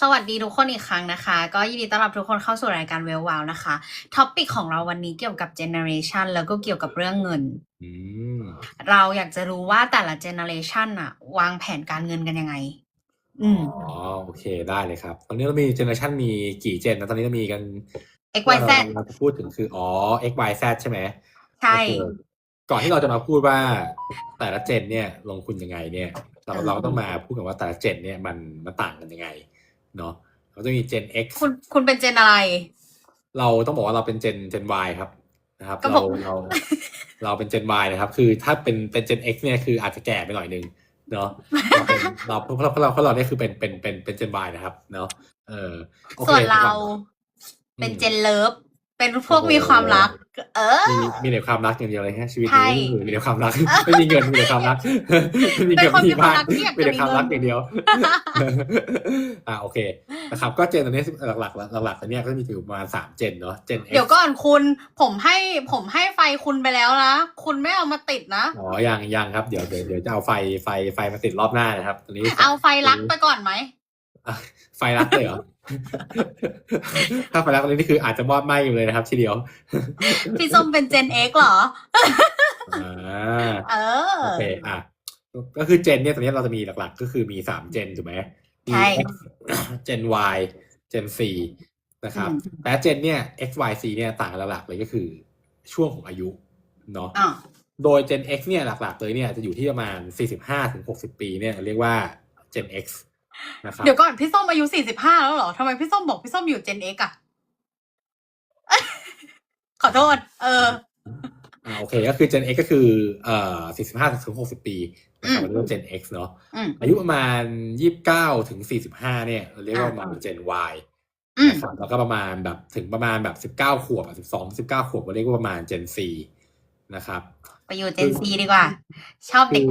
สวัสดีทุกคนอีกครั้งนะคะ ก็ยินดีต้อนรับทุกคนเข้าสู่รายการเวลวาวนะคะท็อปิกของเราวันนี้เกี่ยวกับเจเนอเรชันแล้วก็เกี่ยวกับเรื่องเงินอืมเราอยากจะรู้ว่าแต่ละเจเนอเรชันอะวางแผนการเงินกันยังไง อืมอ๋อโอเคได้เลยครับ ตอนนี้เรามีเจเนอเรชันมีกี่เจนนะตอนนี้เรามีกัน x y z เราจะพูดถึงคืออ๋อ x y z ใช่ไหมใช่โอเคก่อนที่เราจะมาพูดว่าแต่ละเจนเนี่ยลงทุนยังไงเนี่ย เราเออเราก็ต้องมาพูดกันว่าแต่ละเจนเนี่ยมันมันต่างกันยังไง เนาะเราจะมีเจน X คุณคุณเป็นเจนอะไร เราต้องบอกว่าเราเป็นเจนเจน Y ครับนะครับ ก็บเราอก เราเราเป็นเจน Y นะครับ คือถ้าเป็นเป็นเจน X เนี่ยคืออาจจะแก่ไปหน่อยนึงเนาะเราเป็นเราเพราะเราเพราะเราเพราะเราเนี่ยคือเป็นเป็นเป็นเป็นเจน Y นะครับ เนาะเออโอคส่วนเราครับเป็นอืม เจนเลิฟ เป็นพวกโอ้โหมีความรัก เออ มีมีแต่ความรักอย่างเดียวเลยฮะชีวิตใช่นี้มีแต่ความรัก ไม่มีเงินมีแต่ความรักไม่มีเป็เงินคนมีความรักมีที่อยากมีจะแต่มีความเงิรักนอย่างเดียว อ่าโอเคนะครับก็เจนตอนนี้หลักๆหลักๆตอนเนี้ยก็มีอยู่ประมาณสามเจนเนาะเจน X เดี๋ยวก่อนคุณผมให้ผมให้ไฟคุณไปแล้วนะคุณไม่เอามาติดนะอ๋อยังยังครับเดี๋ยวเดี๋ยวเดี๋ยวจะเอาไฟไฟไฟมาติดรอบหน้านะครับตอนนี้ เอาไฟรักไปก่อนไหมอะไฟรักเลยเหรอ ถ้าไฟรักตอนนี้นี่คืออาจจะมอดไหม้อยู่เลยนะครับ ทีเดียว พี่ส้มเป็นเจน X เหรออ่าเออโอเคอะก็คือเจนเนี่ยตอนนี้เราจะมีหลัก ๆ ก็คือมีสามเจนถูกไหมมีใช่ X เจน Y เจน C นะครับอืมแต่เจนเนี่ย X Y C เนี่ยต่างกันหลักๆเลยก็คือ ช่วงของอายุเนาะอะโดย Gen X เนี่ยหลักๆเลยเนี่ยจะอยู่ที่ประมาณ 45ถึง60 ปีเนี่ยเรียกว่า Gen X นะครับเดี๋ยวก่อนพี่ส้มอายุสี่สิบห้าแล้วเหรอทำไมพี่ส้มบอกพี่ส้มอยู่เจน X อะขอโทษ เอออ่าโอเคก็คือ Gen X ก็คือเอ่อ45ถึง60ปีนะครับอืมมันเรียกว่า Gen X เนาะอืมอายุประมาณ29ถึง45เนี่ยเราเรียกว่าประมาณ Gen Y อืมนะครับแล้วก็ประมาณแบบถึงประมาณแบบ19ขวบอะ12 19ขวบเราเรียกว่าประมาณ Gen C นะครับ ไปอยู่เจน C ดีกว่า ชอบเด็ก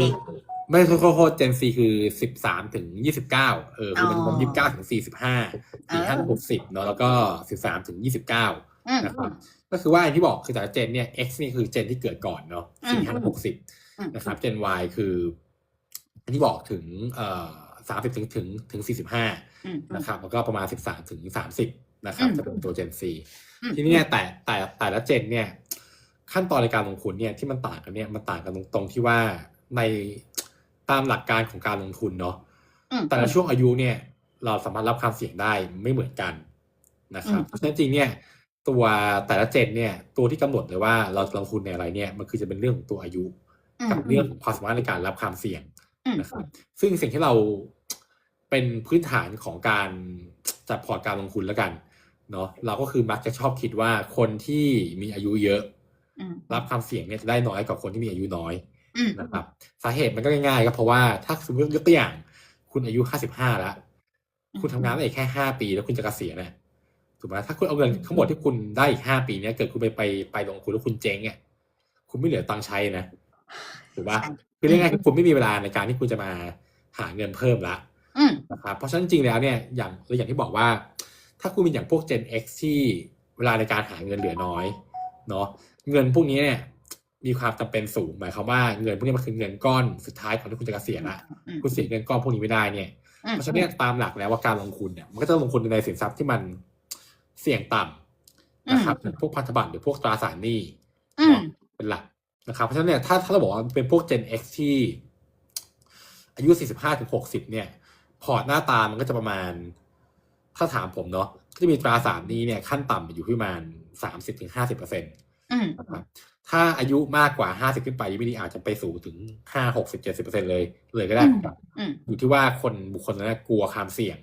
ไม่โทษโทษโทษ Gen C คือ13ถึง29เออคือมันอ๋อยี่สิบเก้าถึง45 45ถึง60เนาะแล้วก็13ถึง29ๆอืมนะครับก็คือว่าอย่างที่บอกคือแต่ละเจนเนี่ย X นี่คือเจนที่เกิดก่อนเนาะอืมสี่ห้าหกสิบอืมนะครับเจน Y คืออันที่บอกถึงเอ่อสามสิบถึงถึงถึงสี่สิบห้าอืมนะครับแล้วก็ประมาณสิบสามถึงสามสิบนะครับอืมจะเป็นตัวเจน C อืมทีนี้เนี่ยแต่แต่แต่ละเจนเนี่ย ขั้นตอนในการลงทุนเนี่ยที่มันต่างกันเนี่ยมันต่างกันตรงตรงที่ว่าใน ตามหลักการของการลงทุนเนาะอืมแต่ละช่วงอายุเนี่ย เราสามารถรับความเสี่ยงได้ไม่เหมือนกันนะครับอืมเพราะฉะนั้นจริงๆเนี่ยตัวแต่ละเจนเนี่ย ตัวที่กำหนดเลยว่าเราจะลงทุนในอะไรเนี่ย มันคือจะเป็นเรื่องของตัวอายุอืมกับเรื่องของความสามารถในการรับความเสี่ยงอืมนะครับ ซึ่งสิ่งที่เราเป็นพื้นฐานของการจัดพอร์ตการลงทุนแล้วกันเนาะเราก็คือมักจะชอบคิดว่าคนที่มีอายุเยอะอืมรับความเสี่ยงเนี่ยจะได้น้อยกว่าคนที่มีอายุน้อยอืม นะครับ สาเหตุมันก็ง่ายๆครับเพราะว่าถ้าสมมติยกตัวอย่าง คุณอายุห้าสิบห้าแล้ว คุณทำงานได้อีกแค่ห้าปีแล้วคุณจะเกษียณนะถูกไหมถ้าคุณเอาเงินทั้งหมดที่คุณได้อีกห้าปีเนี้ยเกิดคุณไปไปไปลงทุนแล้วคุณเจ๊งอะคุณไม่เหลือตังค์ใช้นะถูกปะใช่คือเรื่องง่ายๆคือคุณไม่มีเวลาในการที่คุณจะมาหาเงินเพิ่มละอืมนะครับเพราะฉะนั้นจริงๆแล้วเนี่ยอย่างอย่างที่บอกว่า ถ้าคุณเป็นอย่างพวก Gen X ที่เวลาในการหาเงินเหลือน้อยเนาะเงินพวกนี้เนี่ย มีความจำเป็นสูงหมายความว่าเงินพวกนี้มันคือเงินก้อนสุดท้ายของที่คุณจะเกษียณละอืมคุณเสียเงินก้อนพวกนี้ไม่ได้เนี่ยอืมเพราะฉะนั้นเนี่ยตามหลักแล้วว่าการลงทุนเนี่ยมันก็จะลงทุนในสินทรัพย์ที่มันเสี่ยงต่ำนะครับอย่างพวกพันธบัตรหรือพวกตราสารหนี้อืมเนาะเป็นหลักนะครับเพราะฉะนั้นเนี่ยถ้าถ้าเราบอกว่าเป็นพวก Gen X ที่อายุ 45ถึง60 เนี่ย พอร์ตหน้าตามันก็จะประมาณ ถ้าถามผมเนาะก็จะมีตราสารหนี้เนี่ย ขั้นต่ำอยู่ที่ประมาณ 30ถึง50เปอร์เซ็นต์อืมนะครับ ถ้าอายุมากกว่า50ขึ้นไปยังไม่ดีอาจจะไปสูงถึง5 60 70เปอร์เซ็นต์เลย เลยก็ได้อืมครับอืมอยู่ที่ว่าคนบุคคลนั้นนะกลัวความเสี่ยง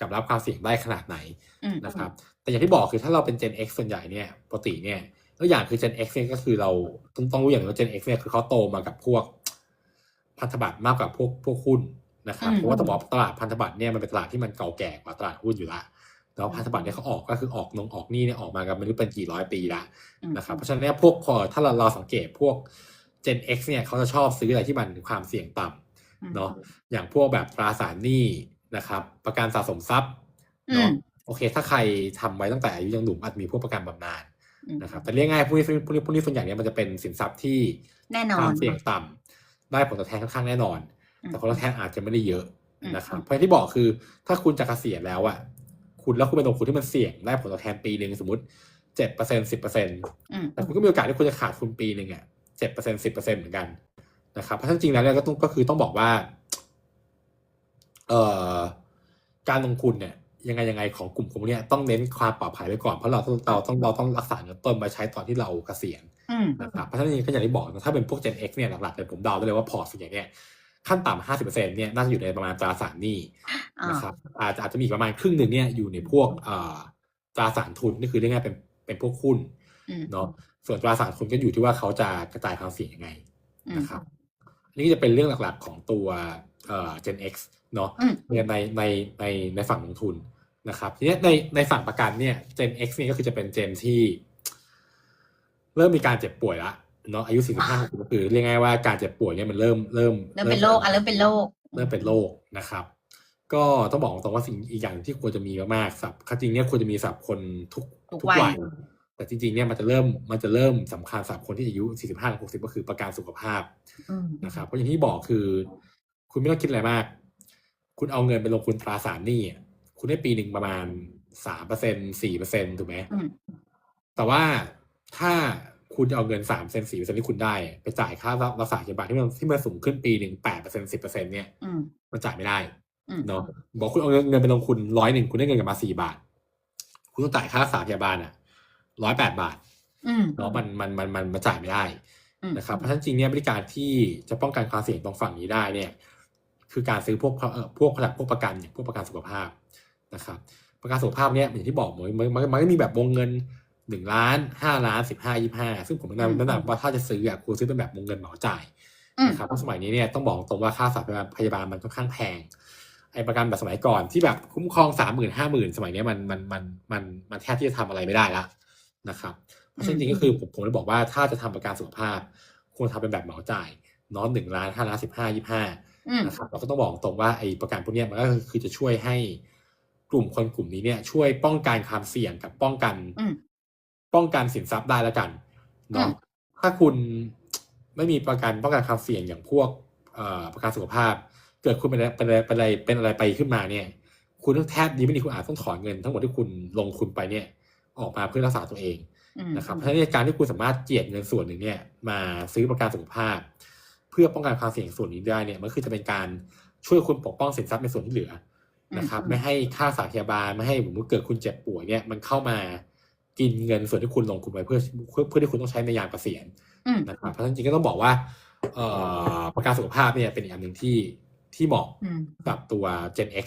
กับรับความเสี่ยงได้ขนาดไหนอืมนะครับ แต่อย่างที่บอกคือถ้าเราเป็น Gen X ส่วนใหญ่เนี่ยปกติเนี่ยตัวอย่างคือ Gen X เนี่ยก็คือเราต้องต้องรู้อย่างว่า Gen X เนี่ยคือเขาโตมากับพวก พันธบัตรมากกว่าพวกพวกหุ้นนะครับอืมเพราะว่าต้องบอกว่าตลาดพันธบัตรเนี่ยมันเป็นตลาดที่มันเก่าแก่กว่าตลาดหุ้นอยู่ละ แล้วพันธบัตรเนี่ยเขาออกก็คือออกนงออกหนี่เนี่ยออกมากันไม่รู้เป็นกี่ร้อยปีละอืมนะครับเพราะฉะนั้นเนี่ยพวกพอถ้าเราเราสังเกตพวก Gen X เนี่ยเขาจะชอบซื้ออะไรที่มันมีความเสี่ยงต่ำเนาะอย่างพวกแบบตราสารหนี้นะครับ ประกันสะสมทรัพย์อืเนาะมโอเค ถ้าใครทำไว้ตั้งแต่อายุยังหนุ่มอาจมีพวกประกันบำนาญอืมนะครับแต่เรียกง่ายพวกนี้พวกนี้พวกนี้ส่วนใหญ่เนี่ยมันจะเป็นสินทรัพย์ที่แน่นอควานมเสี่ยงต่ำได้ผลตอบแทนค่อนข้างแน่นอน แต่ผลตอบแทนอาจจะไม่ได้เยอะอืมนะครับเพราะอย่างที่บอกคือถ้าคุณจะเกษียณแล้วอะ คุณแล้วคุณไปลงทุนที่มันเสี่ยงได้ผลตอบแทนปีหนึ่งสมมติเจ็ดเปอร์เซ็นสิบเปอร์เซ็นอืมแต่คุณก็มีโอกาสที่คุณจะขาดทุนปีหนึ่งอะเจ็ดเปอร์เซ็นสิบเปอร์เซ็นเหมือนกันนะครับเพราะฉะนั้นจริงๆแล้วเนี่ยก็ต้องก็คือต้องบอกว่า เอ่อการลงทุนเนี่ย ยังไงยังไงของกลุ่มพวกเนี้ยต้องเน้นความปลอดภัยไว้ก่อนเพราะเราต้องเราต้องเราต้องรักษาเงินต้นมาใช้ตอนที่เราเกษียณอืมนะครับเพราะฉะนั้นก็อย่างที่บอกนะถ้าเป็นพวก Gen X เนี่ยหลักๆเลยผมเดาได้เลยว่าพอร์ตส่วนใหญ่เนี่ย ขั้นต่ำห้าสิบเปอร์เซ็นเนี่ยน่าจะอยู่ในประมาณตราสารหนี้อ่านะครับอาจจะอาจจะมีอีกประมาณครึ่งหนึ่งเนี่ยอยู่ในพวกเอ่อตราสารทุนนี่คือเรียกง่ายๆเป็นเป็นพวกหุ้นอืมเนาะส่วนตราสารทุนก็อยู่ที่ว่าเขาจะกระจายความเสี่ยงยังไงอืมนะครับอันนี้จะเป็นเรื่องหลักๆของตัวเอ่อ Gen X เนาะอืมเนี่ยในในในในฝั่งลงทุนนะครับทีนี้ในในฝั่งประกันเนี่ย Gen X เนี่ยก็คือจะเป็นเจนที่ เริ่มมีการเจ็บป่วยละ เนาะอายุ45ก็คือเรียกง่ายๆว่าการเจ็บป่วยเนี่ยมันเริ่มเริ่มเริ่มเป็นโรคอะเริ่มเป็นโรคเริ่มเป็นโรคนะครับ ก็ต้องบอกตรงว่าสิ่งอีกอย่างที่ควรจะมีมากๆสับจริงเนี่ยควรจะมีสับคนทุกทุกทุกวัยวัยแต่จริงๆเนี่ยมันจะเริ่มมันจะเริ่มสำคัญสำหรับคนที่อายุ 45 60 ก็คือประกันสุขภาพอืมนะครับ เพราะอย่างที่บอกคือ คุณไม่ต้องคิดอะไรมาก คุณเอาเงินไปลงทุนตราสารหนี้อะคุณได้ปีหนึ่งประมาณสามเปอร์เซ็นสี่เปอร์เซ็นถูกไหมอืมแต่ว่าถ้า คุณจะเอาเงินสามเซนสี่เปอร์เซ็นที่คุณได้อะไปจ่ายค่ารักษาพยาบาลที่มันที่มันสูงขึ้นปีหนึ่งแปดเปอร์เซ็นสิบเปอร์เซ็นเนี่ยอืมมันจ่ายไม่ได้อืมเนาะบอกคุณเอาเงินเงินไปลงทุนร้อยหนึ่งคุณได้เงินกลับมาสี่บาท คุณต้องจ่ายค่ารักษาพยาบาลอะร้อยแปดบาทอืมเนาะมันมันมันมันมันจ่ายไม่ได้อืมนะครับเพราะฉะนั้นจริงเนี่ยบริการที่จะป้องกันความเสี่ยงตรงฝั่งนี้ได้เนี่ย คือการซื้อพวกเอ่อพวกผลิตพวกประกันอย่างพวกประกันสุขภาพนะครับ ประกันสุขภาพเนี่ยอย่างที่บอกมันมันมันมันก็มีแบบวงเงิน หนึ่งล้านห้าล้านสิบห้ายี่ห้าซึ่งผมแนะนำแนะนำว่าถ้าจะซื้ออะควรซื้อเป็นแบบวงเงินเหมาจ่ายอืมนะครับเพราะสมัยนี้เนี่ยต้องบอกตรงว่าค่าสัตว์พยาบาลมันค่อนข้างแพงไอ้ประกันแบบสมัยก่อนที่แบบคุ้มครองสามหมื่นห้าหมื่นสมัยนี้มันมันมันมันมันแทบที่จะทำอะไรไม่ได้ละนะครับเพราะฉะนั้นจริงๆก็คือผมผมเลยบอกว่าถ้าจะทำประกันสุขภาพ ควรทำเป็นแบบเหมาจ่ายเน้อนหนึ่งล้านห้าล้านสิบห้ายี่ห้าอืมนะครับเราก็ต้องบอกตรงว่าไอ้ประกันพวกเนี้ยมันก็คือจะช่วยให้กลุ่มคนกลุ่มนี้เนี่ยช่วยป้องกันความเสี่ยงกับป้องกันอืม ป้องกันสินทรัพย์ได้แล้วกันอืเนาะมถ้าคุณไม่มีประกันป้องกันความเสี่ยงอย่างพวกเอ่อประกันสุขภาพ เกิดคุณเป็นอะไรเป็นอะไรเป็นอะไรเป็นอะไรไปขึ้นมาเนี่ย คุณต้องแทบดีไม่ดีคุณอาจต้องถอนเงิน ทั้งหมดที่คุณลงทุนไปเนี่ย ออกมาเพื่อรักษาตัวเองอืมนะครับเพราะฉะนั้นการที่คุณสามารถเจียดเงินส่วนหนึ่งเนี่ย มาซื้อประกันสุขภาพ เพื่อป้องกันความเสี่ยงส่วนนี้ได้เนี่ยมันคือจะเป็นการช่วยคุณปกป้องสินทรัพย์ในส่วนที่เหลือนะครับอืมไม่ให้ค่าสาพยาบาลไม่ให้สมมติเกิดคุณเจ็บป่วยเนี่ยมันเข้ามา กินเงินส่วนที่คุณลงทุนไปเพื่อเพื่อเพื่อที่คุณต้องใช้ในยามเกษียณอืมนะครับเพราะฉะนั้นจริงๆก็ต้องบอกว่าเอ่อประกันสุขภาพเนี่ยเป็นอีกอันหนึ่งที่ที่เหมาะอืมกับตัว Gen X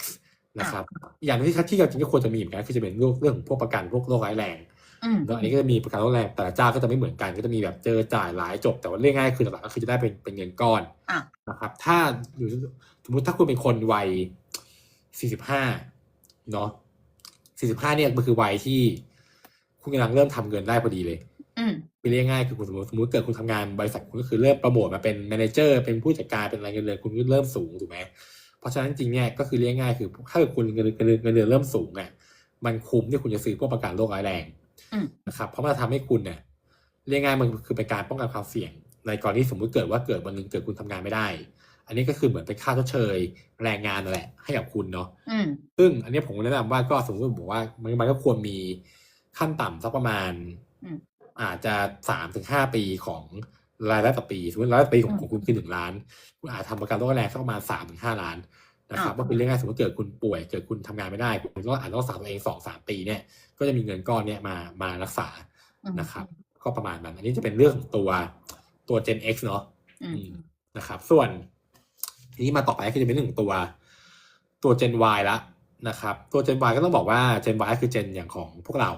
นะครับอีกอย่างหนึงที่ที่จริงๆก็ควรจะมีเหมือนกันคือจะเป็นเรื่องเรื่องของพวกประกันพวกโรคร้ายแรงอืมแล้วอันนี้ก็จะมีประกันโรคแรงแต่ละเจ้าก็จะไม่เหมือนกันก็จะมีแบบเจอจ่ายหลายจบ แต่ว่าเรื่องง่ายคือหลักๆก็คือจะได้เป็นเป็นเงินก้อนอะนะครับ ถ้าอยู่สมมุติถ้าคุณเป็นคนวัย45เนาะ45เนี่ยมันคือวัยที่ คุณกำลังเริ่มทำเงินได้พอดีเลยอืมไปเรียกง่ายคือคุณสมมติสมมติเกิดคุณทำงานบริษัทคุณก็คือเริ่มโปรโมทมาเป็นแมเนเจอร์เป็นผู้จัดการเป็นอะไรเงินเดือนคุณก็เริ่มสูงถูกไหมเพราะฉะนั้นจริงๆเนี่ยก็คือเรียกง่ายคือถ้าเกิดคุณเงินเดือนเงินเดือนเริ่มสูงอะมันคุ้มที่คุณจะซื้อพวกประกันโรคร้ายแรงอืมนะครับเพราะมันจะทำให้คุณเนี่ยเรียกง่ายมันคือเป็นการป้องกันความเสี่ยง ในกรณีสมมุติเกิดว่าเกิดวันหนึ่งเกิดคุณทำงานไม่ได้ อันนี้ก็คือเหมือนเป็นค่าชดเชยแรงงานนั่นแหละให้กับคุณเนาะอืมซึ่งอันนี้ผมแนะนำว่าก็สมมติบอกว่ามันมันก็ควรมี ขั้นต่ำสักประมาณอืมอาจจะสามถึงห้าปีของรายได้ต่อปีสมมติรายได้ต่อปีของอืมของคุณคือหนึ่งล้าน คุณอาจทำประกันโรคแรงสักประมาณสามถึงห้าล้านนะครับอ่าก็คือเรื่องง่ายสมมติเกิดคุณป่วยเกิดคุณทำงานไม่ได้คุณก็อาจจะต้องรักษาตัวเองสองสามปีเนี่ย ก็จะมีเงินก้อนเนี่ยมามารักษาอืมนะครับ ก็ประมาณนั้นอันนี้จะเป็นเรื่องของตัวตัว Gen X เนาะอืมอืมนะครับ ส่วนทีนี้มาต่อไปก็จะเป็นเรื่องของตัวตัว Gen Y ละนะครับ ตัว Gen Y ก็ต้องบอกว่า Gen Y คือ Gen อย่างของพวกเรา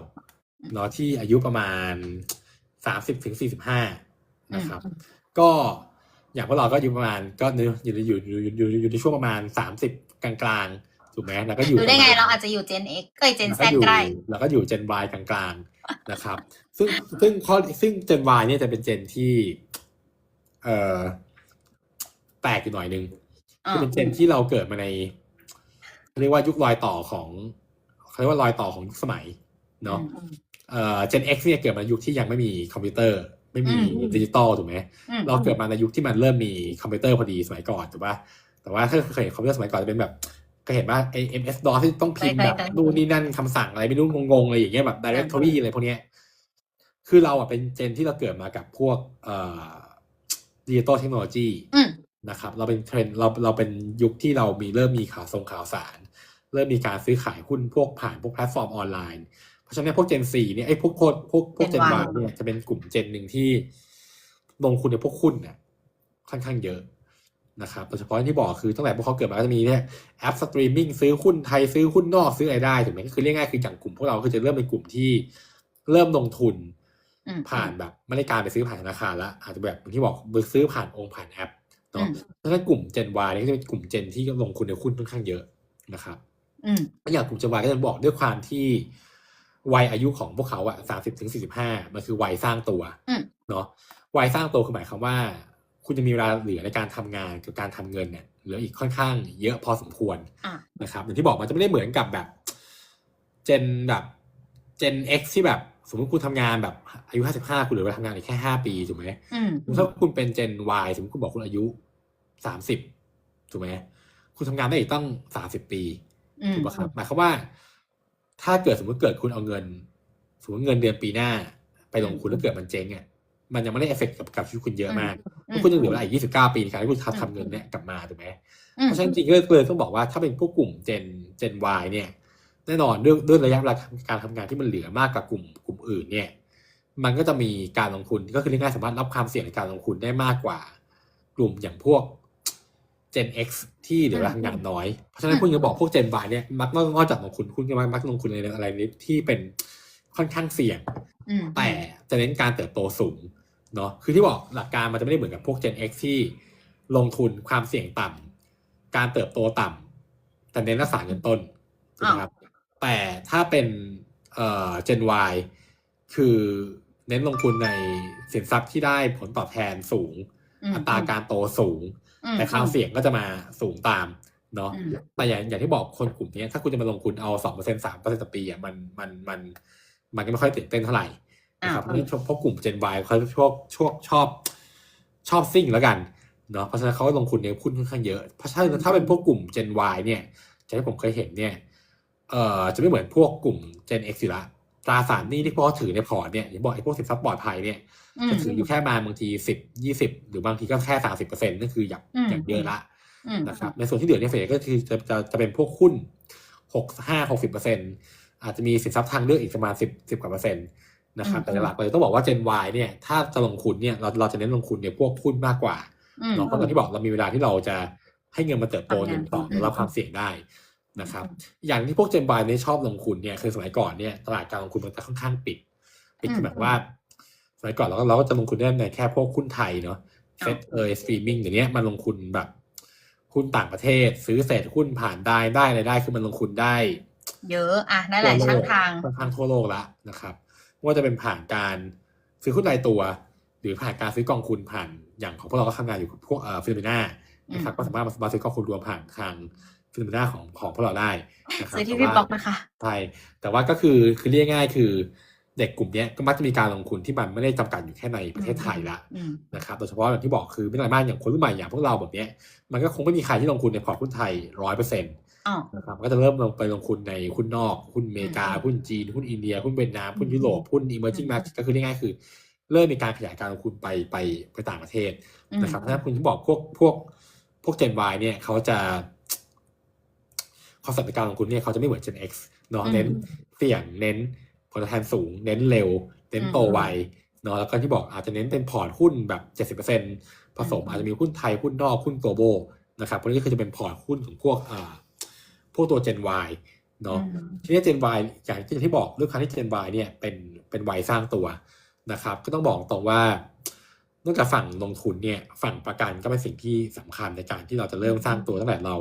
เนาะที่อายุประมาณสามสิบถึงสี่สิบห้านะครับ ก็อย่างพวกเราก็อยู่ประมาณก็อยู่อยู่อยู่อยู่อยู่อยู่ในช่วงประมาณสามสิบกลางๆถูกไหมแล้วก็อยู่รู้ได้ไงประมณเราอาจจะอยู่ Gen X เอ้ย Gen แล้ว Z ก็อยู่ก็ได้แล้วก็อยู่ Gen Y กลางๆนะครับ ซึ่งซึ่งข้อซึ่ง Gen Y เนี่ยจะเป็นเจนที่ เอ่อแปลกอยู่หน่อยนึงอ่าคือเป็นเจนที่เราเกิดมาในเรียกว่ายุครอยต่อของเขาเรียกว่ารอยต่อของยุคสมัยเนาะ อืมเอ่อ Gen X เนี่ยเกิดมาในยุคที่ยังไม่มีคอมพิวเตอร์ ไม่มีอืมดิจิตอลถูกไหมอืมเราเกิดมาในยุคที่มันเริ่มมีคอมพิวเตอร์พอดีสมัยก่อนถูกปะแต่ว่าถ้าเคยเห็นคอมพิวเตอร์สมัยก่อนจะเป็นแบบก็เห็นว่าไอ้ MS DOS ที่ต้องพิมพ์แบบใช่ๆๆนู่นนี่นั่นคำสั่งอะไรไม่รู้งงๆอะไรอย่างเงี้ยแบบ directory อะไรพวกเนี้ยคือเราอะเป็นเจนที่เราเกิดมากับพวกเอ่อดิจิตอลเทคโนโลยีอืมนะครับ เราเป็นเทรนด์เราเราเป็นยุคที่เรามีเริ่มมีข่าวส่งข่าวสาร เริ่มมีการซื้อขายหุ้นพวกผ่านพวกแพลตฟอร์มออนไลน์ เพราะฉะนั้นพวก Gen 4เนี่ยไอ้พวกโคดพวกพวก Gen Gen Y Y เนี่ยจะเป็นกลุ่ม Gen หนึ่งที่ลงทุนในพวกหุ้นเนี่ยค่อนข้างเยอะนะครับโดยเฉพาะที่บอกคือตั้งแต่พวกเขาเกิดมาก็จะมีเนี่ยแอปสตรีมมิ่งซื้อหุ้นไทยซื้อหุ้นนอกซื้ออะไรได้ถูกไหมก็คือเรียกง่ายคืออย่างกลุ่มพวกเราก็จะเริ่มเป็นกลุ่มที่เริ่มลงทุนอืมผ่านแบบไม่ได้การไปซื้อผ่านธนาคารละอาจจะแบบอย่างที่บอกซื้อผ่านองค์ผ่านแอปอืเนาะมเพราะฉะนั้นกลุ่ม Gen Y เนี่ยก็จะเป็นกลุ่ม Gen ที่ลงทุนในหุ้นค่อนข้างเยอะนะครับอืมแล้วอย่างกลุ่ม Gen Y ก็จะบอกด้วยความที่ วัยอายุของพวกเขาอะสามสิบถึงสี่สิบห้ามันคือวัยสร้างตัวอืมเนาะวัยสร้างตัวคือหมายความว่า คุณจะมีเวลาเหลือในการทำงานกับการทำเงินเนี่ยเหลืออีกค่อนข้างเยอะพอสมควรอะนะครับ อย่างที่บอกมันจะไม่ได้เหมือนกับแบบ เจนแบบเจน X ที่แบบ สมมติคุณทำงานแบบอายุห้าสิบห้าคุณเหลือเวลาทำงานอีกแค่ห้าปีถูกไหมอืมถ้าคุณเป็นเจน Y สมมติคุณบอกคุณอายุสามสิบถูกไหมคุณทำงานได้อีกตั้งสามสิบปีอืมถูกปะครับหมายความว่า ถ้าเกิดสมมติเกิดคุณเอาเงิน สมมติเงินเดือนปีหน้า ไปลงทุนแล้วเกิดมันเจ๊งอะมันยังไม่ได้เอฟเฟกกับกับชีวิตคุณเยอะมากเพราะคุณยังเหลือเวลาอีกยี่สิบเก้าปีในการที่คุณทำเงินเนี่ยกลับมาถูกไหมอืมเพราะฉะนั้นจริงๆก็เลยต้องบอกว่าถ้าเป็นพวกกลุ่มเจนเจน Y เนี่ย แน่นอนด้วยด้วยระยะเวลาการทำงานที่มันเหลือมากกว่ากลุ่มกลุ่มอื่นเนี่ย มันก็จะมีการลงทุนก็คือเรียกง่ายๆสามารถรับความเสี่ยงในการลงทุนได้มากกว่า กลุ่มอย่างพวก Gen X ที่เหลือเวลาทำงานน้อย เพราะฉะนั้นคุณจะบอกพวก Gen Y เนี่ยมักนอกจากลงทุนคุณก็มักลงทุนในอะไรนี้ที่เป็นค่อนข้างเสี่ยงอืมแต่จะเน้นการเติบโตสูงเนาะคือที่บอกหลักการมันจะไม่ได้เหมือนกับพวก Gen X ที่ลงทุนความเสี่ยงต่ำการเติบโตต่ำแต่เน้นรักษาเงินต้นถูกไหมครับแต่ถ้าเป็นเอ่อ Gen Y คือเน้นลงทุนในสินทรัพย์ที่ได้ผลตอบแทนสูงอืมอัตราการโตสูงอืม แต่ความเสี่ยงก็จะมาสูงตามเนาะอืมแต่อย่างอย่างที่บอกคนกลุ่มนี้ถ้าคุณจะมาลงทุนเอาสองเปอร์เซ็นสามเปอร์เซ็นต่อปีอะมันมันมันมันก็ไม่ค่อยตื่นเต้นเท่าไหร่นะครับเพอ่าราะฉะนั้นพวกกลุ่ม Gen Y เขาชอบชอบชอบชอบซิ่งแล้วกันเนาะเพราะฉะนั้นเขาก็ลงทุนในหุ้นค่อนข้างเยอะเพราะฉะนั้นถ้าเป็นพวกกลุ่ม Gen Y เนี่ยจากที่ผมเคยเห็นเนี่ยเอ่อจะไม่เหมือนพวกกลุ่ม Gen X อยู่ละตราสารหนี้ที่พวกเขาถือในพอร์ตเนี่ยอย่างบอกไอ้พวกสินทรัพย์ปลอดภัยเนี่ยอืม จะถืออยู่แค่มาบางทีสิบยี่สิบหรือบางทีก็แค่สามสิบเปอร์เซ็นต์นั่นคืออย่างอืมอย่างเยอะละอืมนะครับในส่วนที่เหลือเนี่ยส่วนใหญ่ก็คือจะจะจะเป็นพวกหุ้นหกห้าหกสิบเปอร์เซ็นอาจจะมีสินทรัพย์ทางเลือกอีกประมาณสิบสิบกว่าเปอร์เซ็นต์นะครับอืมแต่หลักๆเลยต้องบอกว่า Gen Y เนี่ยถ้าจะลงทุนเนี่ยเราเราจะเน้นลงทุนในพวกหุ้นมากกว่าอืมเนาะเพราะอย่างที่บอกเรามีเวลาที่เราจะให้เงินมันเติบโตทำงานหนึ่งต่ออืมรับความเสี่ยงได้นะครับ อย่างที่พวก Gen Y เนี่ยชอบลงทุนเนี่ยคือสมัยก่อนเนี่ยตลาดการลงทุนมันจะค่อนข้างปิดปิดคือแบบว่า สมัยก่อนเราก็เราก็จะลงทุนได้ในแค่พวกหุ้นไทยเนาะเซ็ตเอยสตรีมมิ่งเดี๋ยวนี้มันลงทุนแบบหุ้นต่างประเทศ ซื้อเศษหุ้นผ่านได้ได้อะไรได้คือมันลงทุนได้ เยอะอะได้หลายช่องทางค่อนข้างทั่วโลกละนะครับไม่ว่าจะเป็นผ่านการซื้อหุ้นรายตัว หรือผ่านการซื้อกองทุนผ่านอย่างของพวกเราก็ทำงานอยู่กับพวกเอ่อฟิโนเมนานะครับก็สามารถมาซื้อกองทุนรวมผ่านทางฟิโนเมนาของของพวกเราได้นะครับซื้อที่แต่พี่ว่าบล็อกนะคะใช่แต่ว่าก็คือคือเรียกง่ายๆคือ เด็กกลุ่มเนี้ยก็มักจะมีการลงทุนที่มันไม่ได้จำกัดอยู่แค่ในประเทศไทยละอืมนะครับโดยเฉพาะอย่างที่บอกคือไม่ได้มากอย่างคนรุ่นใหม่อย่างพวกเราแบบเนี้ยมันก็คงไม่มีใครที่ลงทุนในพอร์ตหุ้นไทยร้อยเปอร์เซ็นต์อ๋อนะครับก็จะเริ่มลงไปลงทุนในหุ้นนอกหุ้นอเมริกาอืมหุ้นจีนหุ้นอินเดียหุ้นเวียดนามหุ้นอืมยุโรปหุ้น emerging market ก็คือเรียกง่ายๆคือ เริ่มมีการขยายการลงทุนไปไปไปต่างประเทศอืมนะครับเพราะฉะนั้นคุณที่บอกพวกพวกพวก Gen Y เนี่ยเขาจะคอนเซ็ปต์ในการลงทุนเนี่ยเขาจะไม่เหมือน Gen X เนาะอืมเน้นเสี่ยงเน้น ผลตอบแทนสูง เน้นเร็ว เน้นโตอืมไวเนาะแล้วก็ที่บอกอาจจะเน้นเป็นพอร์ตหุ้นแบบเจ็ดสิบเปอร์เซ็นผสมอืมอาจจะมีหุ้นไทยหุ้นนอกหุ้น global นะครับพวกนี้ก็คือจะเป็นพอร์ตหุ้นของพวกอ่าพวกตัว Gen Y เนาะอืมทีนี้ Gen Y อย่างที่ที่บอกด้วยความที่ Gen Y เนี่ยเป็นเป็นวัยสร้างตัวนะครับ ก็ต้องบอกตรงว่านอกจากฝั่งลงทุนเนี่ยฝั่งประกันก็เป็นสิ่งที่สำคัญในการที่เราจะเริ่มสร้างตัวตั้งแต่เรา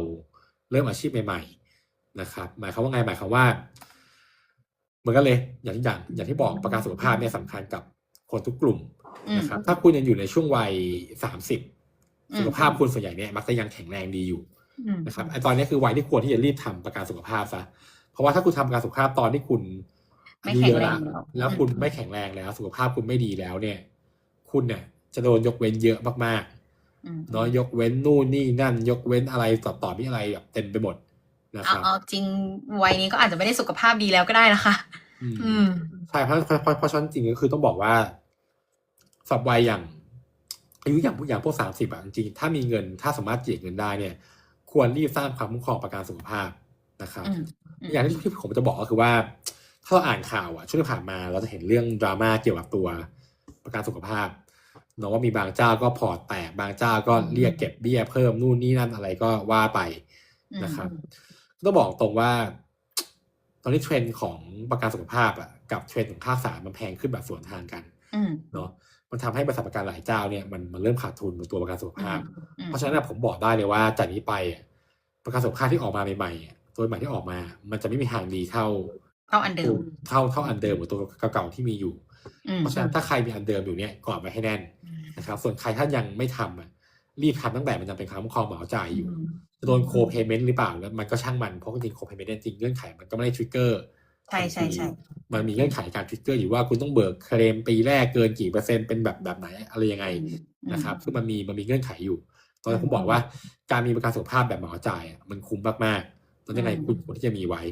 เริ่มอาชีพใหม่ ๆ นะครับ หมายความว่าไงหมายความว่า เหมือนกันเลยอย่างที่อย่างอย่างที่บอกประกันสุขภาพเนี่ยสำคัญกับคนทุกกลุ่มอืมนะครับถ้าคุณยังอยู่ในช่วงวัยสามสิบอืมสุขภาพคุณส่วนใหญ่เนี่ยมักจะยังแข็งแรงดีอยู่อืมนะครับไอตอนนี้คือวัยที่ควรที่จะรีบทำประกันสุขภาพซะเพราะว่าถ้าคุณทำประกันสุขภาพตอนที่คุณไม่อายุแข็เยงอะแรละงแล้วแล้วคุณไม่แข็งแรงแล้ว สุขภาพคุณไม่ดีแล้วเนี่ย คุณเนี่ยจะโดนยกเว้นเยอะมากอืมเนาะยกเว้นนู่นนี่นั่น ยกเว้นอะไรต่อต่อมีอะไรแบบเต็มไปหมด นะคเอารับเอาจริงวัยนี้ก็อาจจะไม่ได้สุขภาพดีแล้วก็ได้นะคะ อืมอืมใช่เพราะเพราะเพราะเพราะฉะนั้นจริงๆก็คือต้องบอกว่าสับวัยอย่างอายุอย่างอย่างพวกสามสิบอะจริงๆถ้ามีเงินถ้าสามารถเจียดเงินได้เนี่ย ควรรีบสร้างความคุ้มครองประกันสุขภาพนะครับอืมอืมอย่างที่ผมจะบอกก็คือว่า ถ้าเราอ่านข่าวอะช่วงที่ผ่านมาเราจะเห็นเรื่องดราม่าเกี่ยวกับตัวประกันสุขภาพเนาะว่ามีบางเจ้าก็พอร์ตแตกบางเจ้าก็เรียกเก็บเบี้ยเพิ่มนู่นนี่นั่นอะไรก็ว่าไปนะครับ ต้องบอกตรงว่า ตอนนี้เทรนด์ของประกันสุขภาพอะกับเทรนด์ของค่าสารมันแพงขึ้นแบบสวนทางกันอืมเนาะมันทำให้บริษัทประกันหลายเจ้าเนี่ยมันมันเริ่มขาดทุนบนตัวประกันสุขอืภาพมอืมเพราะฉะนั้นอะผมบอกได้เลยว่าจากนี้ไปอะประกันสุขภาพที่ออกมาใหม่ๆอะตัวใหม่ที่ออกมา มันจะไม่มีทางดีเท่าเท่าอันเดิมเท่าเท่าอันเดิมหรือตัวเก่าๆที่มีอยู่อืมเพราะฉะนั้นถ้าใครมีอันเดิมอยู่เนี่ยกอดไว้ให้แน่นนะครับ ส่วนใครถ้ายังไม่ทำอะ รีบทำตั้งแต่มันยังเป็นค้ำครองเหมาจ่ายอยู่จะโดนโคเพย์เมนต์หรือเปล่าแล้วมันก็ช่างมันเพราะจริงโคเพย์เมนต์จริงเงื่อนไขมันก็ไม่ได้ทริกเกอร์ใช่ใช่ใช่มันมีเงื่อนไขการทริกเกอร์อยู่ว่าคุณต้องเบิกเคลมปีแรกเกินกี่เปอร์เซ็นต์เป็นแบบแบบไหนอะไรยังไงนะครับซึ่งมันมีมันมีเงื่อนไขอยู่ ตอนนั้นผมบอกว่าการมีประกันสุขภาพแบบเหมาจ่ายอะมันคุ้มมากๆตอนยังไงคุณควรที่จะมีไว้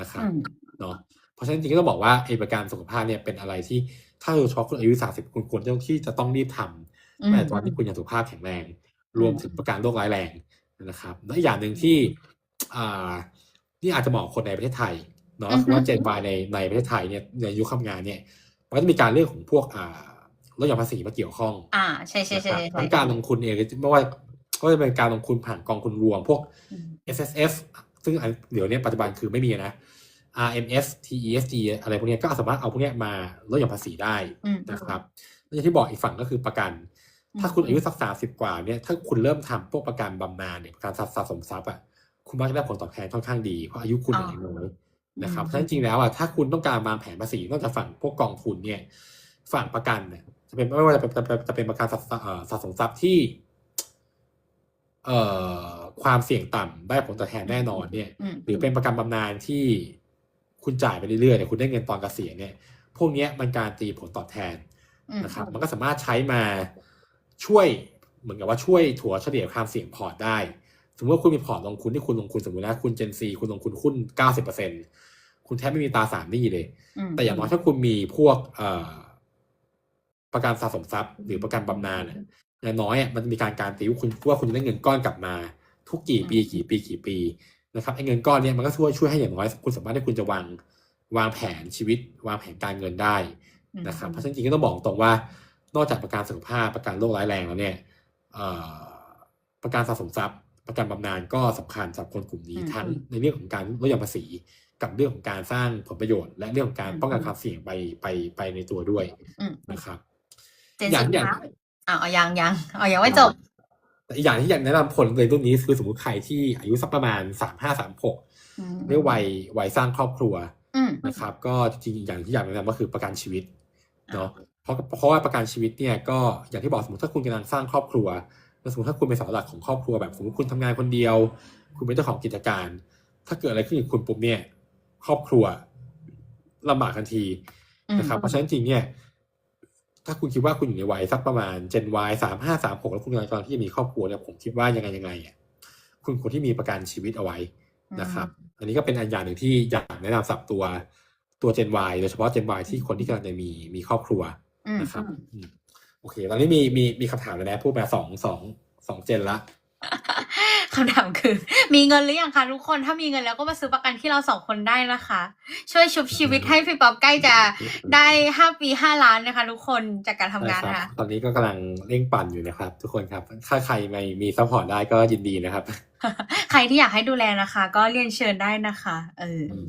นะครับอืมเนาะเพราะฉะนั้นจริงๆก็ต้องบอกว่าไอ้ประกันสุขภาพเนี่ยเป็นอะไรที่ถ้าโดยเฉพาะคนอายุสามสิบคุณควรต้องที่จะต้องรีบทำอืมแต่ตอนที่คุณยังสุขภาพแข็งแรง รวมถึงประกันโรคร้ายแรงนะครับและอีกอย่างหนึ่งที่อ่านี่อาจจะเหมาะกับคนในประเทศไทยเนาะอือฮึคือว่าเจนวายในในประเทศไทยเนี่ยในยุคทำงานเนี่ยมันก็จะมีการเรื่องของพวกอ่าลดหย่อนภาษีมาเกี่ยวข้อง อ่าใช่ใช่นะใช่ครับใช่ทั้งการลงทุนเองไม่ว่าก็จะเป็นการลงทุนผ่านกองทุนรวมพวกอืม S S F ซึ่งอันเดี๋ยวเนี้ปัจจุบันคือไม่มีนะ R M S T E S G อะไรพวกเนี้ยก็สามารถเอาพวกเนี้ยมาลดหย่อนภาษีได้อืมนะครับแล้วอย่างที่บอกอีกฝั่งก็คือประกัน ถ้าคุณอายุสักสามสิบกว่าเนี่ยถ้าคุณเริ่มทำพวกประกันบำนาญเนี่ยประกันสะสมทรัพย์อะคุณมักจะได้ผลตอบแทนค่อนข้างดีเพราะอายุคุณยังน้อยนะครับอืมฉะนั้นจริงๆแล้วอะถ้าคุณต้องการวางแผนภาษีนอกจากฝั่งพวกกองทุนเนี่ย ฝั่งประกันเนี่ยจะเป็นไม่ว่าจะเป็นจะเป็นจะเป็นประกันสะเอ่อสะสมทรัพย์ที่ เอ่อความเสี่ยงต่ำได้ผลตอบแทนแน่นอนเนี่ยอืมหรือเป็นประกันบำนาญที่คุณจ่ายไปเรื่อยๆเนี่ยคุณได้เงินตอนเกษียณเนี่ย พวกเนี้ยมันการตีผลตอบแทนอืมนะครับ มันก็สามารถใช้มา ช่วยเหมือนกับว่าช่วยถัวเฉลี่ยความเสี่ยงพอร์ตได้ สมมติว่าคุณมีพอร์ตลงทุนที่คุณลงทุนสมมตินะคุณเจนซีคุณลงทุนหุ้นเก้าสิบเปอร์เซ็นคุณแทบไม่มีตราสารหนี้เลยมแต่อย่างน้อยถ้าคุณมีพวกเอ่อประกันสะสมทรัพย์ หรือประกันบำนาญเนี่ยอย่างน้อยอะมันจะมีการการตีว่าคุณว่าคุณจะได้เงินก้อนกลับมา ทุกกี่ปีกี่ปีกี่ปีนะครับไอ้เงินก้อนเนี้ยมันก็ช่วยช่วยให้อย่างน้อยคุณสามารถให้คุณจะวางวางแผนชีวิต วางแผนการเงินได้อืมนะครับเพราะฉะนั้นจริงๆก็ต้องบอกตรงว่า นอกจากประกันสุขภาพประกันโรคร้ายแรงแล้วเนี่ยเอ่อประกันสะสมทรัพย์ประกันบำนาญก็สำคัญสำหรับคนกลุ่มนี้อืมทั้งในเรื่องของการลดหย่อนภาษี กับเรื่องของการสร้างผลประโยชน์ และเรื่องของการอืมป้องกันความเสี่ยงไปไปไปในตัวด้วยอืมนะครับเจนอย่างสุดอย่างท้ายอ่าเอายังยังเอายังไม่จบแต่อีกอย่างที่อยากแนะนำคนในรุ่นนี้คือสมมติใครที่อายุสักประมาณสามห้าสามหกอืมเรียกวัยวัยสร้างครอบครัวอืมนะครับ ก็จริงๆอย่างที่อยากแนะนำก็คือประกันชีวิตเนาะ เพราะเพราะว่าประกันชีวิตเนี่ยก็อย่างที่บอกสมมติถ้าคุณกำลังสร้างครอบครัวแล้วสมมติถ้าคุณเป็นเสาหลักของครอบครัวแบบสมมติคุณทำงานคนเดียว คุณเป็นเจ้าของกิจการ ถ้าเกิดอะไรขึ้นกับคุณปุ๊บเนี่ยครอบครัวลำบากทันทีนะครับเพราะฉะนั้นจริงๆเนี่ย ถ้าคุณคิดว่าคุณอยู่ในวัยสักประมาณ Gen Y สามห้าสามหกแล้วคุณกำลังกำลังที่จะมีครอบครัวเนี่ยผมคิดว่ายังไงยังไงอะคุณควรที่มีประกันชีวิตเอาไว้นะครับ อันนี้ก็เป็นอันอย่างหนึ่งที่อยากแนะนำสำหรับตัวตัว Gen Y โดยเฉพาะ Gen Y ที่คนที่กำลังจะมีมีครอบครัวอืม นะครับอืมโอเค ตอนนี้มีมีมีคำถามแล้วนะพูดมาสองสองสองเจนละคำถามคือ มีเงินหรือยังคะทุกคนถ้ามีเงินแล้วก็มาซื้อประกันที่เราสองคนได้นะคะ ช่วยชุบชีวิตให้พี่ป๊อปใกล้จะได้ห้าปีห้าล้านนะคะ ทุกคนจากการทำงานนะครัค่ะบตอนนี้ก็กำลังเร่งปั่นอยู่นะครับ ทุกคนครับ ถ้าใครไม่มีซัพพอร์ตได้ก็ยินดีนะครับ ใครที่อยากให้ดูแลนะคะ ก็เรียนเชิญได้นะคะ เอออม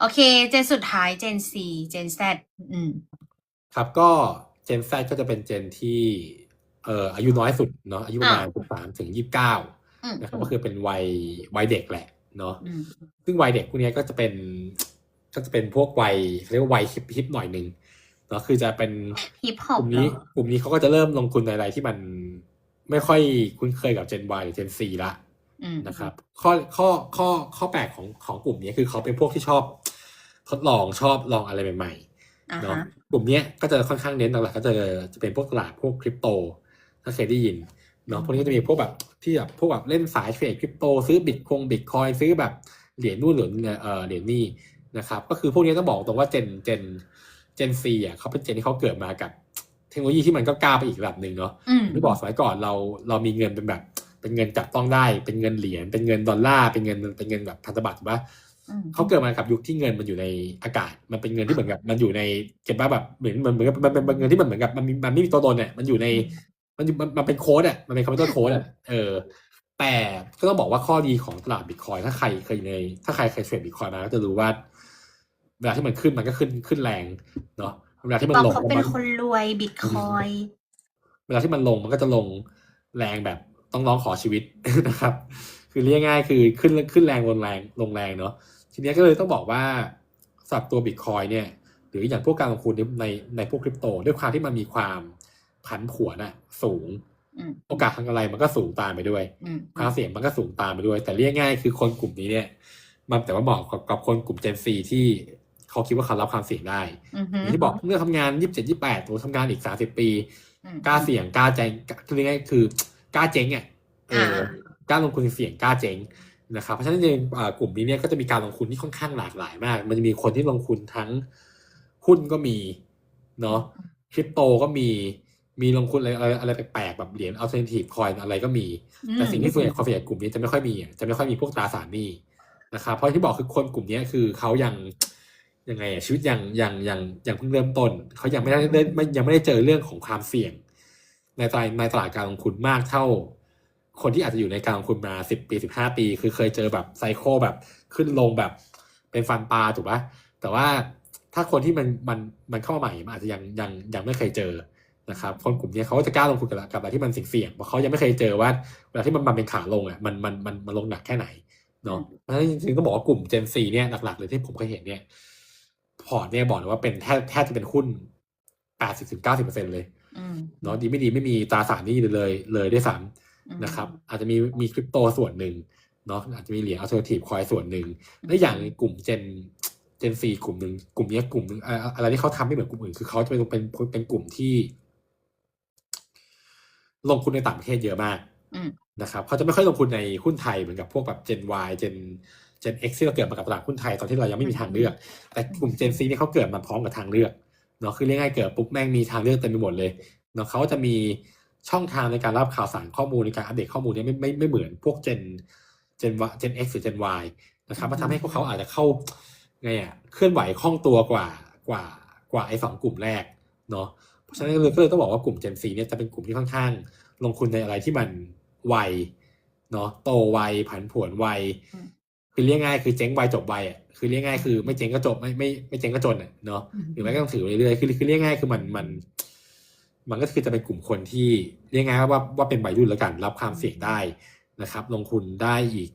โอเค เจนสุดท้ายเจน C เจน Z อืม ครับก็ Gen Z ก็จะเป็นเจนที่เอ่ออายุน้อยสุดเนาะอายุประมาณสามถึงยี่สิบเก้าอืมนะครับก็คือเป็นวัยวัยเด็กแหละเนาะอืมซึ่งวัยเด็กพวกเนี้ยก็จะเป็นก็จะเป็นพวกวัยเขาเรียกว่าวัยฮิปฮิปหน่อยหนึ่งเนาะคือจะเป็นฮิปฮอกปลุ่มนี้กลุ่มนี้เขาก็จะเริ่มลงทุนในอะไรที่มันไม่ค่อยคุ้นเคยกับ Gen Y หรือ Gen C ละอืมนะครับ ข้อข้อข้อข้อแปลกของของกลุ่มนี้คือเขาเป็นพวกที่ชอบ ทดลองชอบลองอะไรใหม่อ่าๆ เนาะฮะกลุ่มเนี้ยก็จะค่อนข้างเน้นหลักๆก็จะจะเป็นพวกตลาดพวกคริปโต ถ้าเคยได้ยินเนาะพวกนี้ก็จะมีพวกแบบที่แบบพวกแบบเล่นสายเทรดคริปโตซื้อบิตคงบิตคอยซื้อแบบเหรียญนู่นเหรียญเอ่อเหรียญนี่นะครับ ก็คือพวกนี้ต้องบอกตรงว่าเจนเจนเจนซีอะเขาเป็นเจนที่เขาเกิดมากับ เทคโนโลยีที่มันก็ก้าวไปอีกระดับหนึ่งเนาะอืมที่บอกสมัยก่อนเราเรามีเงินเป็นแบบ เป็นเงินจับต้องได้ เป็นเงินเหรียญเป็นเงินดอลลาร์เป็นเงินเป็นเงินแบบพันธบัตรถูกปะอืม เขาเกิดมากับยุคที่เงินมันอยู่ในอากาศ มันเป็นเงินที่เหมือนกับมันอยู่ในเก็บว่าแบบเหมือนมันเหมือนกับมันเป็นมันเป็นเงินที่มันเหมือนกับมันมีมันไม่มีตัวตนเนี่ยมันอยู่ในมันอยู่มันมันเป็นโค้ดอะมันเป็นคอมพิวเตอร์โค้ดอะเออ แต่ก็ต้องบอกว่าข้อดีของตลาดบิตคอยถ้าใครเคยใน ถ้าใครเคยเทรดบิตคอยมาก็จะรู้ว่าเวลาที่มันขึ้นมันก็ขึ้นขึ้นแรงเนาะเวลาที่มันตอนลงเขาเป็นมันคนรวยบิตคอยเวลาที่มันลงมันก็จะลงแรงแบบต้องร้องขอชีวิตนะครับ คือเรียกง่ายๆคือขึ้นขึ้นแรงลงแรงลงแรงเนาะ ทีเนี้ยก็เลยต้องบอกว่าสำหรับตัวบิตคอยเนี่ยหรืออย่างพวกการลงทุนในในในพวกคริปโต ด้วยความที่มันมีความผันผวนอะสูงอืมโอกาสทางอะไรมันก็สูงตามไปด้วยอืมความเสี่ยงมันก็สูงตามไปด้วย แต่เรียกง่ายคือคนกลุ่มนี้เนี่ย มันแต่ว่าเหมาะกับกับคนกลุ่ม Gen Z ที่เขาคิดว่าเขารับความเสี่ยงได้อืมอย่างที่บอกเมื่อทำงานยี่สิบเจ็ดยี่แปดหรือทำงานอีกสามสิบปีอืมกล้าเสี่ยงกล้าแจงคือเรียกง่ายๆคือกล้าเจ๊งอะเอออ่ากล้าลงทุนเสี่ยงกล้าเจ๊ง นะครับเพราะฉะนั้นเองอ่ากลุ่มนี้เนี่ยก็จะมีการลงทุนที่ค่อนข้างหลากหลายมาก มันจะมีคนที่ลงทุนทั้งหุ้นก็มีเนาะคริปโตก็มีมีลงทุนอะไรอะไรอะไรแปลกๆแบบเหรียญอัลเทอร์เนทีฟคอยอะไรก็มี แต่สิ่งที่ส่วนใหญ่คนส่วนใหญ่กลุ่มนี้จะไม่ค่อยมีอะจะไม่ค่อยมีพวกตราสารหนี้นะครับเพราะที่บอกคือคนกลุ่มนี้คือเขายังยังไงอะชีวิตยังยังยังยังเพิ่งเริ่มต้นเขายังไม่ได้ได้ไม่ยังไม่ได้เจอเรื่องของความเสี่ยง ในตลาดในตลาดการลงทุนมากเท่า คนที่อาจจะอยู่ในการลงทุนมาสิบปีสิบห้าปี คือเคยเจอแบบไซโคลแบบขึ้นลงแบบเป็นฟันปลาถูกปะแต่ว่าถ้าคนที่มันมันมันเข้ามาใหม่มันอาจจะยังยังยังไม่เคยเจอนะครับคนกลุ่มนี้เขาก็จะกล้าลงทุนกับกับอะไรที่มันเสี่ยงๆเพราะเขายังไม่เคยเจอว่าเวลาที่มันมาเป็นขาลงอะมันมันมันมันลงหนักแค่ไหนเนาะเพราะฉะนั้นจริงๆต้องบอกว่ากลุ่ม Gen 4เนี่ยหลักๆเลยที่ผมเคยเห็นเนี่ยพอร์ตเนี่ยบอกเลยว่าเป็นแทบแทบจะเป็นหุ้นแปดสิบถึงเก้าสิบเปอร์เซ็นเลยอืมเนาะดีไม่ดีไม่มีตราสารหนี้เลยเลยด้วยซ้ำ นะครับอาจจะมีมีคริปโตส่วนหนึ่งเนาะอาจจะมีเหรียญอัลเทอร์เนทีฟคอยส่วนหนึ่งและอย่างกลุ่มเจนเจนซีกลุ่มหนึ่งกลุ่มเนี้ยกลุ่มหนึ่งอะอะไรที่เขาทำไม่เหมือนกลุ่มอื่นคือเขาจะเป็นเป็นเป็นกลุ่มที่ ลงทุนในต่างประเทศเยอะมากอืมนะครับเขาจะไม่ค่อยลงทุนในหุ้นไทยเหมือนกับพวกแบบ Gen Y Gen Gen X ที่เราเกิดมากับตลาดหุ้นไทยตอนที่เรายังไม่มีทางเลือก แต่กลุ่ม Gen Z เนี่ยเขาเกิดมาพร้อมกับทางเลือกเนาะคือเรียกง่ายๆเกิดปุ๊บแม่งมีทางเลือกเต็มไปหมดเลยเนาะเขาจะมี ช่องทางในการรับข่าวสารข้อมูลในการอัปเดตข้อมูลเนี่ยไม่ไม่ไม่เหมือนพวก Gen Gen Y Gen X หรือ Gen Y นะครับมันทำให้พวกเขาอาจจะเข้าไงอะเคลื่อนไหวคล่องตัวกว่ากว่ากว่าไอ้สองกลุ่มแรกเนาะเพราะฉะนั้นก็เลยก็เลยต้องบอกว่ากลุ่ม Gen Z เนี่ยจะเป็นกลุ่มที่ค่อนข้าง ลงทุนในอะไรที่มันไวเนาะโตไวผันผวนไวอืมคือเรียกง่ายคือเจ๊งไวจบไวอะคือเรียกง่ายคือไม่เจ๊งก็จบไม่ไม่ไม่เจ๊งก็จนอะเนาะหรือไม่ก็ต้องถือไปเรื่อยๆคือคือเรียกง่ายคือมันมัน มันก็คือจะเป็นกลุ่มคนที่เรียกง่ายว่าว่าเป็นวัยรุ่นแล้วกัน รับความเสี่ยงได้นะครับ ลงทุนได้อีก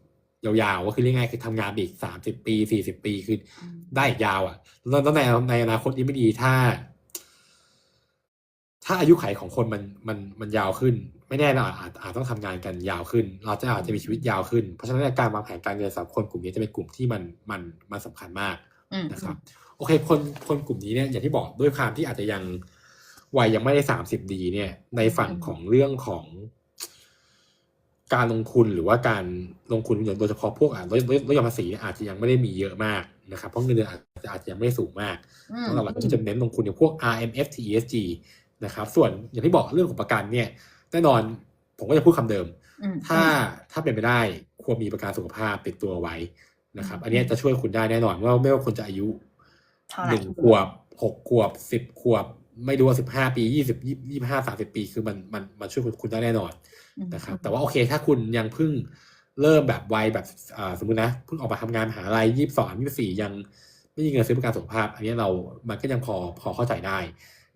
ยาวๆก็คือเรียกง่ายคือทำงานอีกสามสิบปีสี่สิบปีคืออืมได้อีกยาวอะแล้วแล้วในในอนาคตนี้ไม่ดีถ้า ถ้าอายุขัยของคนมันมันมันยาวขึ้น ไม่แน่เราอาจอาจต้องทำงานกันยาวขึ้น เราจะอาจจะมีชีวิตยาวขึ้น เพราะฉะนั้นการวางแผนการเงินสำหรับคนกลุ่มนี้จะเป็นกลุ่มที่มันมันมันสำคัญมากอืมนะครับ โอเค คนคนกลุ่มนี้เนี่ยอย่างที่บอกด้วยความที่อาจจะยัง วัยยังไม่ได้สามสิบดีเนี่ย ในฝั่งของเรื่องของ การลงทุนหรือว่าการลงทุนโดยเฉพาะพวกอะลดลดลดหย่อนภาษีเนี่ยอาจจะยังไม่ได้มีเยอะมากนะครับ เพราะเงินเดือนอาจจะอาจจะยังไม่ได้สูงมากอืมสำหรับเราก็จะเน้นลงทุนในพวก RMF TESG นะครับ ส่วนอย่างที่บอกเรื่องของประกันเนี่ย แน่นอนผมก็จะพูดคำเดิมอืมถ้าถ้าเป็นไปได้ควรมีประกันสุขภาพติดตัวไว้นะครับอืมอันเนี้ยจะช่วยคุณได้แน่นอนว่าไม่ว่าคุณจะอายุเท่าไหร่หนึ่งขวบหกขวบสิบขวบ ไม่รู้ว่าสิบห้าปียี่สิบยี่ห้าสามสิบปี คือมันมันมันช่วยคุณได้แน่นอนอืมนะครับ แต่ว่าโอเคถ้าคุณยังเพิ่งเริ่มแบบวัยแบบอ่าสมมุตินะเพิ่งออกมาทำงานมหาลัยยี่สิบสองยี่สิบสี่ยังไม่มีเงินซื้อประกันสุขภาพ อันนี้เรา มันก็ยังพอพอเข้าใจได้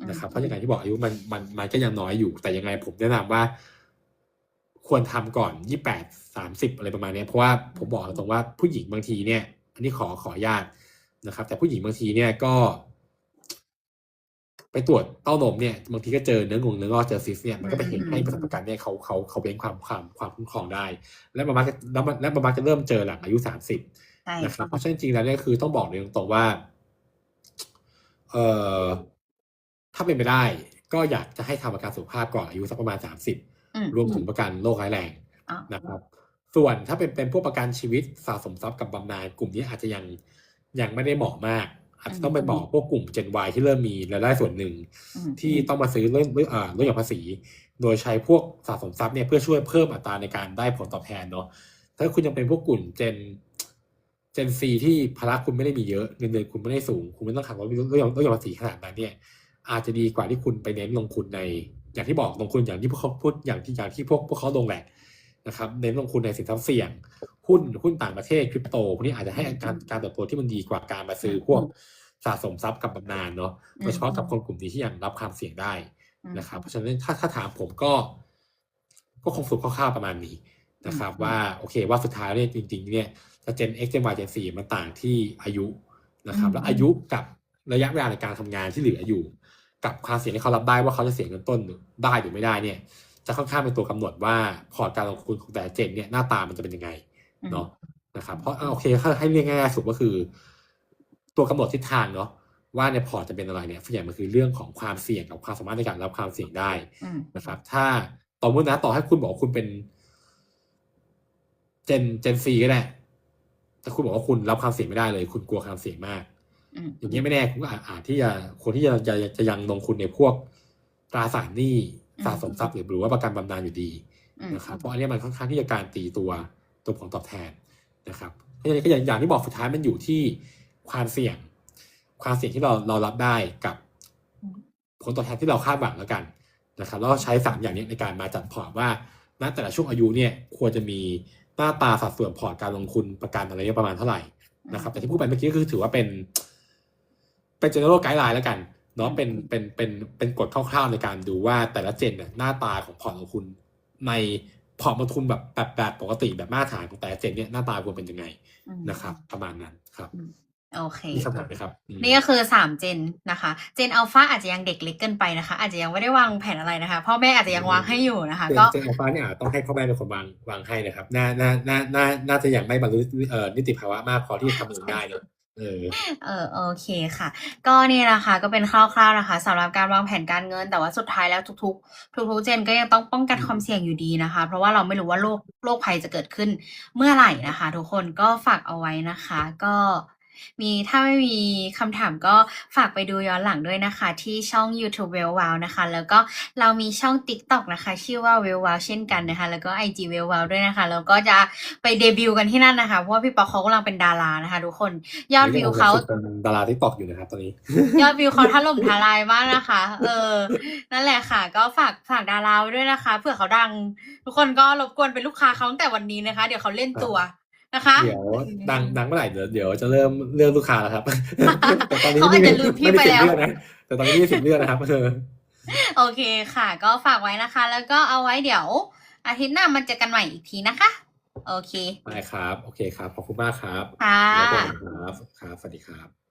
นะครับ เพราะอย่างที่บอกอายุมันมันมันก็ยังน้อยอยู่ แต่ยังไงผมแนะนำว่า ควรทำก่อนยี่แปดสามสิบอะไรประมาณเนี้ยเพราะว่าผมบอกตรงว่าผู้หญิงบางทีเนี่ย อันนี้ขอขออนุญาตนะครับ แต่ผู้หญิงบางทีเนี่ยก็ ไปตรวจเต้านมเนี่ยบางทีก็เจอเนื้องงเนื้องอกเจอซิสเนี่ยมันก็ไปเห็นให้บริษัทประกันเนี่ยเขาเขาเขาเว้นความความความคุ้มครองได้ และมันมักจะแล้วมันและมันมักจะเริ่มเจอหลังอายุสามสิบใช่นะครับเพราะฉะนั้นจริงๆแล้วเนี่ยคือต้องบอกเลยตรงๆว่าเอ่อถ้าเป็นไปได้ ก็อยากจะให้ทำประกันสุขภาพก่อนอายุสักประมาณสามสิบอืมรวมถึงประกันโรคร้ายแรงอ๋อนะครับ ส่วนถ้าเป็นเป็นพวกประกันชีวิตสะสมทรัพย์กับบำนาญกลุ่มนี้อาจจะยังยังไม่ได้เหมาะมาก อาจจะต้องไปบอกพวกกลุ่ม Gen Y ที่เริ่มมีรายได้ส่วนหนึ่งอืมที่ต้องมาซื้อเรื่องเรื่องอ่าเรื่องอย่างภาษี โดยใช้พวกสะสมทรัพย์เนี่ยเพื่อช่วยเพิ่มอัตราในการได้ผลตอบแทนเนาะถ้าคุณยังเป็นพวกกลุ่ม Gen Gen C ที่ภาระคุณไม่ได้มีเยอะเงินเดือนคุณไม่ได้สูง คุณไม่ต้องขับรถเรื่องอย่างเรื่องอย่างภาษีขนาดนั้นเนี่ย อาจจะดีกว่าที่คุณไปเน้นลงทุนใน อย่างที่บอกลงทุนอย่างที่พวกเขาพูดอย่างที่อย่างที่พวกพวกเขาลงแหละ นะครับเน้นลงทุนในสินทรัพย์เสี่ยง หุ้นหุ้นต่างประเทศคริปโตพวกนี้อาจจะให้การการเติบโตที่มันดีกว่าการมาซื้อพวกสะสมทรัพย์กับบำนาญเนาะโดยเฉพาะกับคนกลุ่มนี้ที่ยังรับความเสี่ยงได้นะครับ เพราะฉะนั้นถ้าถ้าถามผมก็ ก็คงสรุปคร่าวๆประมาณนี้นะครับอืมว่าโอเคว่าสุดท้ายเนี่ยจริง ๆ เนี่ยจะ Gen X Gen Y Gen 4มันต่างที่อายุนะครับ แล้วอายุกับระยะเวลาในการทำงานที่เหลืออยู่ กับความเสี่ยงที่เขารับได้ว่าเขาจะเสียเงินต้นได้หรือไม่ได้เนี่ย จะค่อนข้างเป็นตัวกำหนดว่าพอร์ตการลงทุนของแต่ละเจนเนี่ยหน้าตามันจะเป็นยังไงอืมเนาะนะครับเพราะอะโอเคถ้าให้เรียกง่ายๆสุดก็คือ ตัวกำหนดทิศทางเนาะว่าในพอร์ตจะเป็นอะไรเนี่ยส่วนใหญ่มันคือเรื่องของความเสี่ยงกับความสามารถในการรับความเสี่ยงได้อืมนะครับ ถ้าต่อเมื่อนะต่อให้คุณบอกว่าคุณเป็น เจนเจนซีก็ได้แต่คุณบอกว่าคุณรับความเสี่ยงไม่ได้เลย คุณกลัวความเสี่ยงมากอืมอย่างนี้ยไม่แน่คุณก็อาจอาจที่จะคนที่จะจะจะจะยังลงทุนในพวกตราสารหนี้ สะสมทรัพย์หรือหรือว่าประกันบำนาญอยู่ดีอืมนะครับเพราะอันเนี้ยมันค่อนข้างที่จะการตีตัวตัวผลตอบแทนนะครับเพราะฉะนั้นก็อย่างอย่างที่บอกสุดท้ายมันอยู่ที่ความเสี่ยง ความเสี่ยงที่เราเรารับได้กับผลตอบแทนที่เราคาดหวังแล้วกันนะครับแล้วก็ใช้สามอย่างนี้ในการมาจัดพอร์ตว่าณแต่ละช่วงอายุเนี่ยควรจะมีหน้าตาสัดส่วนพอร์ตการลงทุนประกันอะไรเนี่ยประมาณเท่าไหร่นะครับแต่ที่พูดไปเมื่อกี้ก็คือถือว่าเป็นเป็น general guideline แล้วกัน เนาะเป็นเป็นเป็นเป็นกฎคร่าวๆในการดูว่าแต่ละเจนเนี่ยหน้าตาของพอร์ตลงทุนในพอร์ตลงทุนแบบแบบแบบปกติแบบมาตรฐานของแต่ละเจนเนี่ยหน้าตาควรเป็นยังไงอืมนะครับ ประมาณนั้นครับโอเคมีคำถามไหมครับอืมนี่ก็คือสามเจนนะคะ เจนอัลฟาอาจจะยังเด็กเล็กเกินไปนะคะ อาจจะยังไม่ได้วางแผนอะไรนะคะพ่อแม่อาจจะยังวางให้อยู่นะคะเจนก็เจนอัลฟาเนี่ยอาจต้องให้พ่อแม่เป็นคนวางวางให้นะครับ น่าน่าน่าน่าน่าจะยังไม่บรรลุเอ่อนิติภาวะมากพอที่จะทำเองได้เนอะ เออ เออ โอเคค่ะ ก็นี่นะคะ ก็เป็นคร่าวๆนะคะสำหรับการวางแผนการเงิน แต่ว่าสุดท้ายแล้วทุกๆ ทุกๆเจนก็ยังต้องป้องกันความเสี่ยงอยู่ดีนะคะ เพราะว่าเราไม่รู้ว่าโรคโรคภัยจะเกิดขึ้นเมื่อไหร่นะคะ ทุกคนก็ฝากเอาไว้นะคะ ก็ มีถ้าไม่มีคำถามก็ฝากไปดูย้อนหลังด้วยนะคะ ที่ช่อง YouTube w e l l w o w นะคะ แล้วก็เรามีช่อง TikTok นะคะ ชื่อว่า w e l l w o w เช่นกันนะคะ แล้วก็ IG w e l l w o w ด้วยนะคะ แล้วก็จะไปเดบิวต์กันที่นั่นนะคะ เพราะว่าพี่ป๊อกเขากำลังเป็นดารานะคะทุกคนยอดวิวเขาเป็นดาราที่ตอกอยู่นะครับตอนนี้ ยอดวิวเขาถล่มทลายมากนะคะ เออ นั่นแหละค่ะ ก็ฝากฝากดาราไว้ด้วยนะคะเผื่อเขาดัง ทุกคนก็รบกวนเป็นลูกค้าเขาตั้งแต่วันนี้นะคะ เดี๋ยวเขาเล่นตัว นะคะเดี๋ยวดังดังเมื่อไหร่เดี๋ยวเดี๋ยวจะเริ่มเลือกลูกค้าแล้วครับแต่ตอนนี้เขาอาจจะลืมพี่ไปแล้วม่ด้สิทธิ์เลือกนะแต่ตอนนี้ไม่มีสิทธิ์เลือกนะครับเออโอเคค่ะ ก็ฝากไว้นะคะ แล้วก็เอาไว้เดี๋ยว อาทิตย์หน้ามาเจอกันใหม่อีกทีนะคะ โอเคได้ครับ โอเคครับ ขอบคุณมากครับค่ะแล้วเจอกันครับ ครับ สวัสดีครับ